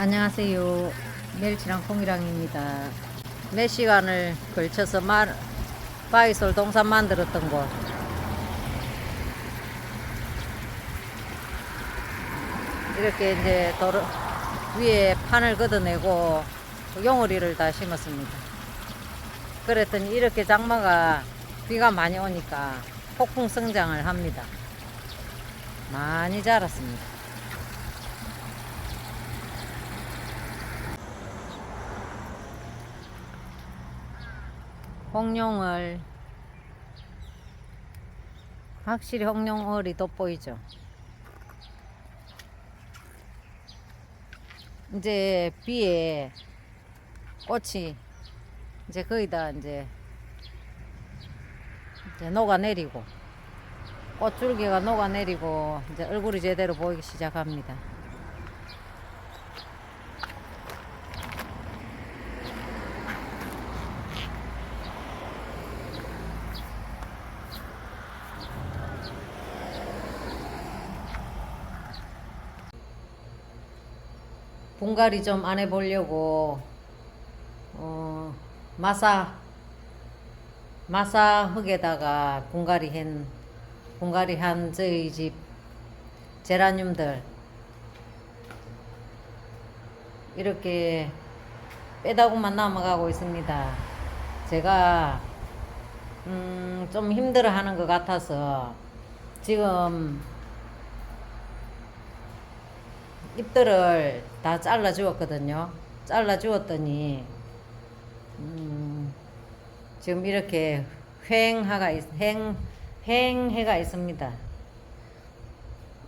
안녕하세요. 멸치랑 콩이랑입니다. 몇 시간을 걸쳐서 말, 바이솔 동산 만들었던 곳. 이렇게 이제 도로, 위에 판을 걷어내고 용어리를 다 심었습니다. 그랬더니 이렇게 장마가 비가 많이 오니까 폭풍 성장을 합니다. 많이 자랐습니다. 홍룡을 확실히 홍룡을이 돋보이죠. 이제 비에 꽃이 이제 거의 다 이제 이제 녹아내리고 꽃줄기가 녹아내리고 이제 얼굴이 제대로 보이기 시작합니다. 분갈이 좀 안 해보려고 어, 마사 마사 흙에다가 분갈이 한 분갈이 한 저희 집 제라늄들 이렇게 빼다구만 남아가고 있습니다. 제가 음, 좀 힘들어하는 것 같아서 지금 잎들을 다 잘라 주었거든요. 잘라 주었더니 음, 지금 이렇게 횡하가 있, 횡 횡해가 있습니다.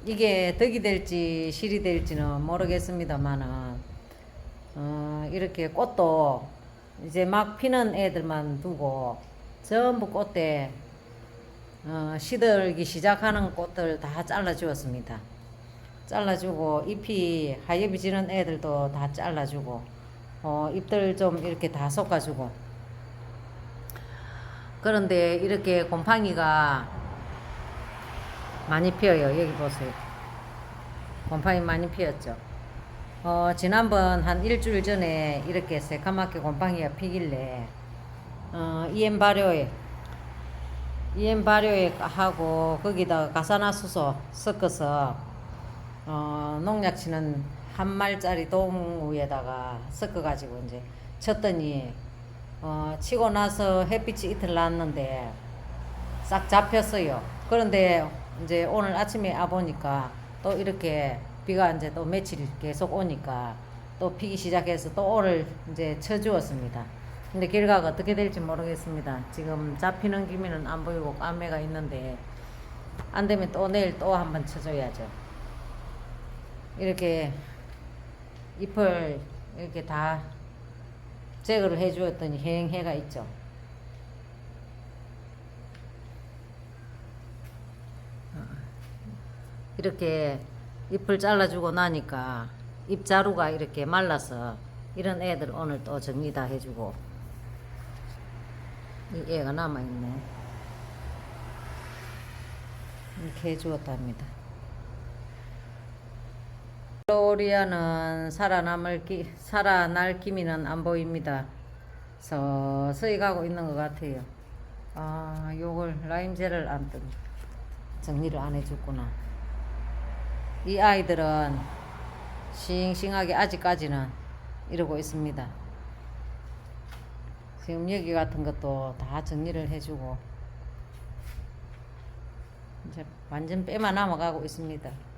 이게 덕이 될지 실이 될지는 모르겠습니다만은 어, 이렇게 꽃도 이제 막 피는 애들만 두고 전부 꽃대 어, 시들기 시작하는 꽃들 다 잘라 주었습니다. 잘라주고 잎이 하엽이 지는 애들도 다 잘라주고 어, 잎들 좀 이렇게 다 섞어주고. 그런데 이렇게 곰팡이가 많이 피어요. 여기 보세요. 곰팡이 많이 피었죠. 어, 지난번 한 일주일 전에 이렇게 새카맣게 곰팡이가 피길래 어, EM 발효에 EM 발효에 하고 거기다 가사나수소 섞어서 어, 농약 치는 한 말짜리 동 위에다가 섞어가지고 이제 쳤더니 어, 치고 나서 햇빛이 이틀 났는데 싹 잡혔어요. 그런데 이제 오늘 아침에 와 보니까 또 이렇게 비가 이제 또 며칠 계속 오니까 또 피기 시작해서 또 오늘 이제 쳐주었습니다. 근데 결과가 어떻게 될지 모르겠습니다. 지금 잡히는 기미는 안 보이고 까매가 있는데 안 되면 또 내일 또 한번 쳐줘야죠. 이렇게 잎을 이렇게 다 제거를 해 주었더니 행해가 있죠. 이렇게 잎을 잘라주고 나니까 잎자루가 이렇게 말라서 이런 애들 오늘 또 정리 다 해주고 이 애가 남아있네 이렇게 해주었답니다 플로리아는 살아남을 기, 살아날 기미는 안 보입니다. 서서히 가고 있는 것 같아요. 아, 요걸 라임젤을 안 뜬, 정리를 안 해줬구나. 이 아이들은 싱싱하게 아직까지는 이러고 있습니다. 지금 여기 같은 것도 다 정리를 해주고, 이제 완전 빼만 남아가고 있습니다.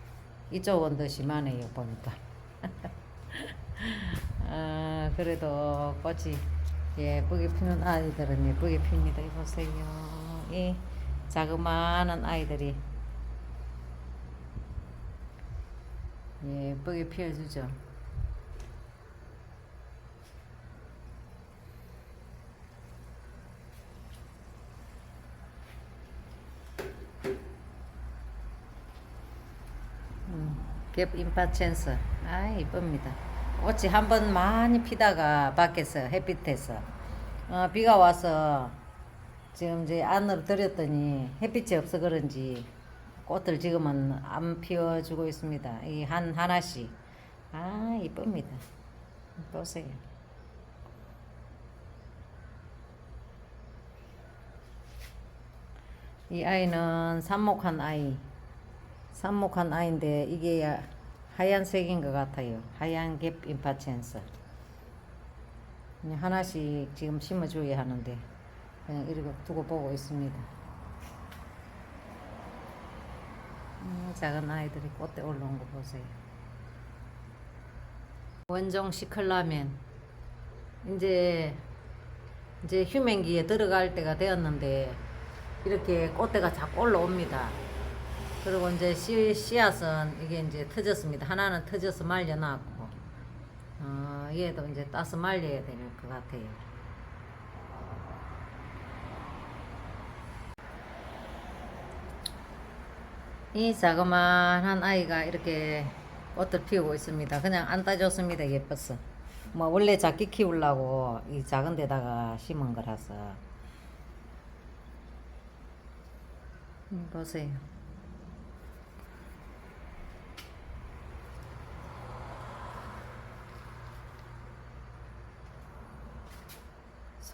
이쪽은 더 심하네요 보니까. 아, 그래도 꽃이 예쁘게 피는 아이들은 예쁘게 핍니다 이 보세요. 이 자그마한 아이들이 예쁘게 피어주죠 겹 임파첸스. 아 이쁩니다. 꽃이 한 번 많이 피다가 밖에서 햇빛에서. 어, 비가 와서 지금 이제 안으로 들였더니 햇빛이 없어 그런지 꽃들 지금은 안 피워주고 있습니다. 이 한 하나씩. 아 이쁩니다. 보세요. 이 아이는 삽목한 아이 삽목한 아이인데 이게 하얀색인 것 같아요. 하얀 갭 임파첸스. 하나씩 지금 심어줘야 하는데 그냥 이렇게 두고 보고 있습니다. 음, 작은 아이들이 꽃대 올라온 거 보세요. 원종 시클라멘. 이제 이제 휴men기에 들어갈 때가 되었는데 이렇게 꽃대가 자꾸 올라옵니다. 그리고 이제 씨, 씨앗은 이게 이제 터졌습니다. 하나는 터져서 말려놨고, 어, 얘도 이제 따서 말려야 될 것 같아요. 이 자그마한 아이가 이렇게 꽃을 피우고 있습니다. 그냥 안 따줬습니다. 예뻐서. 뭐 원래 작게 키우려고 이 작은 데다가 심은 거라서. 음, 보세요.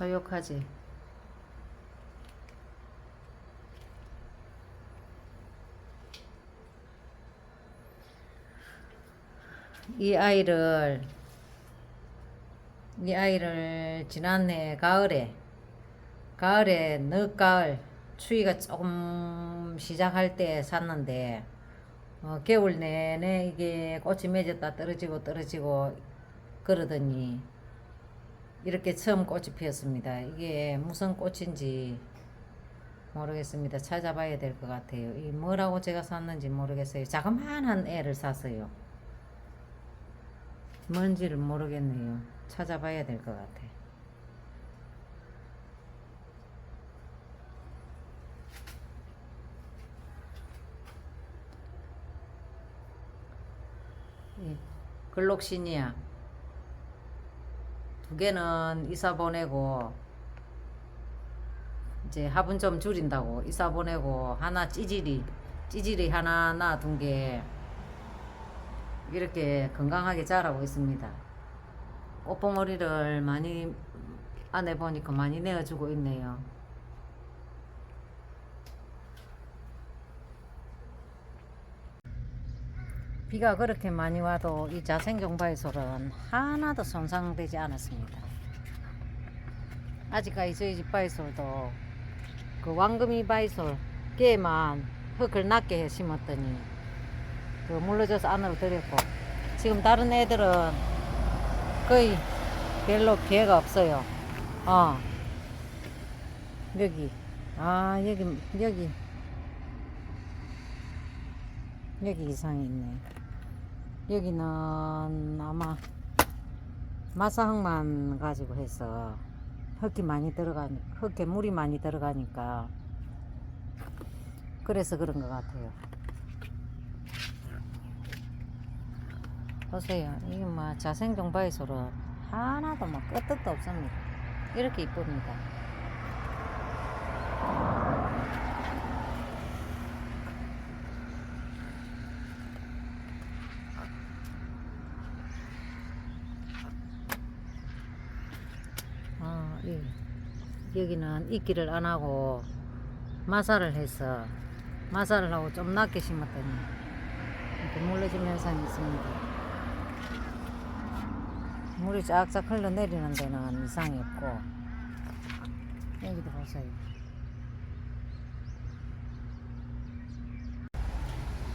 소욕하지. 이 아이를 이 아이를 지난해 가을에 가을에 늦가을 추위가 조금 시작할 때 샀는데 어, 겨울 내내 이게 꽃이 맺었다 떨어지고 떨어지고 그러더니 이렇게 처음 꽃이 피었습니다. 이게 무슨 꽃인지 모르겠습니다. 찾아봐야 될 것 같아요. 이 뭐라고 제가 샀는지 모르겠어요. 자그마한 애를 샀어요. 뭔지를 모르겠네요. 찾아봐야 될 것 같아. 이 글록시니아 두 개는 이사 보내고 이제 화분 좀 줄인다고 이사 보내고 하나 찌질이 찌질이 하나 놔둔 게 이렇게 건강하게 자라고 있습니다. 꽃봉오리를 많이 안에 보니까 많이 내어주고 있네요. 비가 그렇게 많이 와도 이 자생종 바이솔은 하나도 손상되지 않았습니다. 아직까지 저희 집 바이솔도 그 왕금이 바이솔 걔만 흙을 낮게 해 심었더니 그 물러져서 안으로 들였고 지금 다른 애들은 거의 별로 피해가 없어요. 어 여기 아 여기 여기 여기 이상이 있네. 여기는 아마 마사흙만 가지고 해서 흙이 많이 들어가니 흙에 물이 많이 들어가니까 그래서 그런 것 같아요. 보세요. 이게 뭐 자생종 바이솔은 하나도 뭐 끄떡도 없습니다. 이렇게 이쁩니다. 어, 이, 여기는 이끼를 안 하고 마사를 해서 마사를 하고 좀 낮게 심었더니 이렇게 물러진 현상이 있습니다. 물이 쫙쫙 흘러내리는 데는 이상이 없고 여기도 보세요.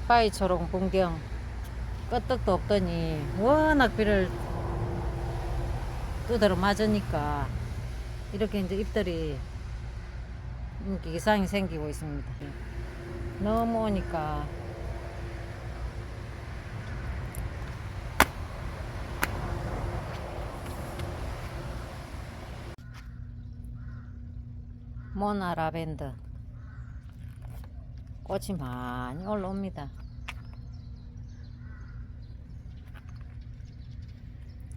바위초록 풍경 끄떡도 없더니 워낙 비를 두드러 맞으니까 이렇게 이제 잎들이 이상이 생기고 있습니다. 너무 오니까 모나 라벤더 꽃이 많이 올라옵니다.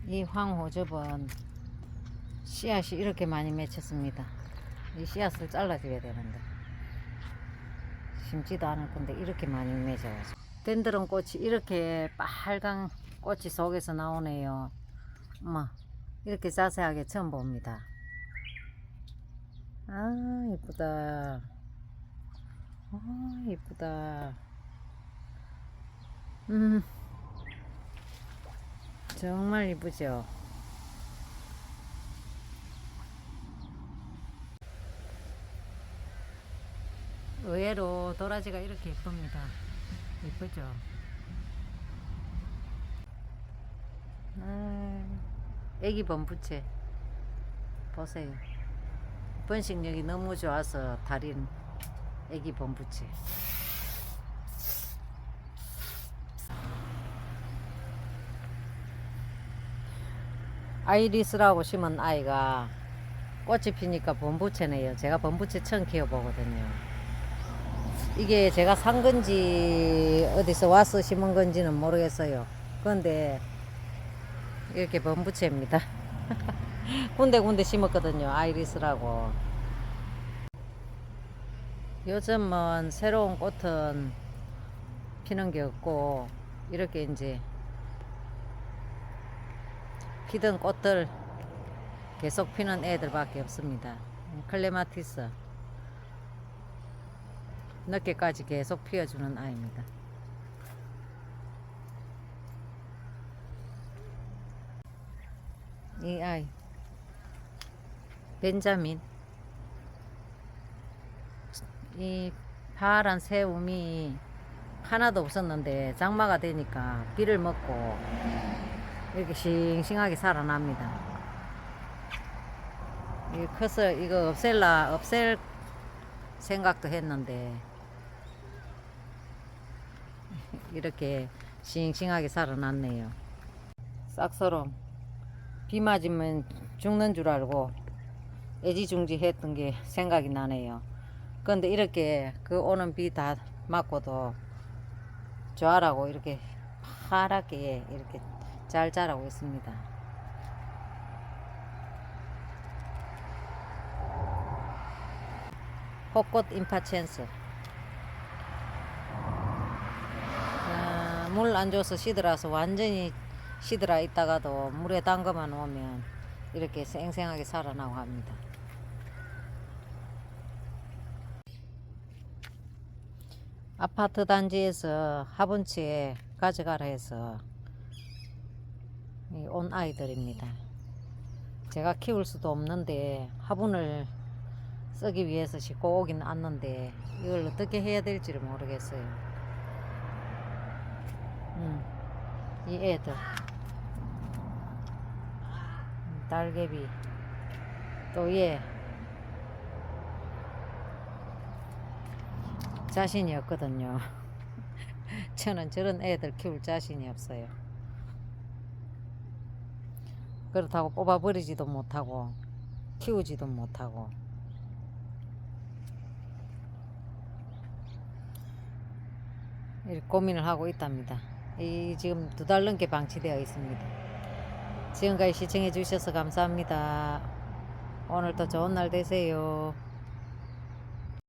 이 황호접은 씨앗이 이렇게 많이 맺혔습니다. 이 씨앗을 잘라줘야 되는데 심지도 않을 건데 이렇게 많이 맺어가지고 덴드론 꽃이 이렇게 빨강 꽃이 속에서 나오네요. 엄마, 이렇게 자세하게 처음 봅니다. 아, 이쁘다. 아, 이쁘다. 음, 정말 이쁘죠? 의외로 도라지가 이렇게 예쁩니다. 예쁘죠? 아, 애기 범부채 보세요. 번식력이 너무 좋아서 달인 애기 범부채. 아이리스라고 심은 아이가 꽃이 피니까 범부채네요. 제가 범부채 처음 키워보거든요. 이게 제가 산 건지 어디서 와서 심은 건지는 모르겠어요. 그런데 이렇게 범부채입니다. 군데군데 심었거든요. 아이리스라고. 요즘은 새로운 꽃은 피는 게 없고 이렇게 이제 피던 꽃들 계속 피는 애들밖에 없습니다. 클레마티스 늦게까지 계속 피워주는 아이입니다. 이 아이 벤자민 이 파란 새움이 하나도 없었는데 장마가 되니까 비를 먹고 이렇게 싱싱하게 살아납니다. 이 커서 이거 없앨라 없앨 생각도 했는데 이렇게 싱싱하게 살아났네요. 싹서롬 비 맞으면 죽는 줄 알고 애지중지 했던 게 생각이 나네요. 그런데 이렇게 그 오는 비 다 맞고도 좋아라고 이렇게 파랗게 이렇게 잘 자라고 있습니다. 벚꽃 임파첸스 아, 물 안 줘서 시들어서 완전히 시들어 있다가도 물에 담가만 놓으면 이렇게 생생하게 살아나고 합니다. 아파트 단지에서 화분치에 가져가라 해서 이온 아이들입니다. 제가 키울 수도 없는데 화분을 쓰기 위해서 싣고 오긴 왔는데 이걸 어떻게 해야 될지를 모르겠어요. 음, 이 애들 음, 딸개비 또얘 자신이 없거든요. 저는 저런 애들 키울 자신이 없어요. 그렇다고 뽑아버리지도 못하고 키우지도 못하고 고민을 하고 있답니다. 이 지금 두 달 넘게 방치되어 있습니다. 지금까지 시청해 주셔서 감사합니다. 오늘도 좋은 날 되세요.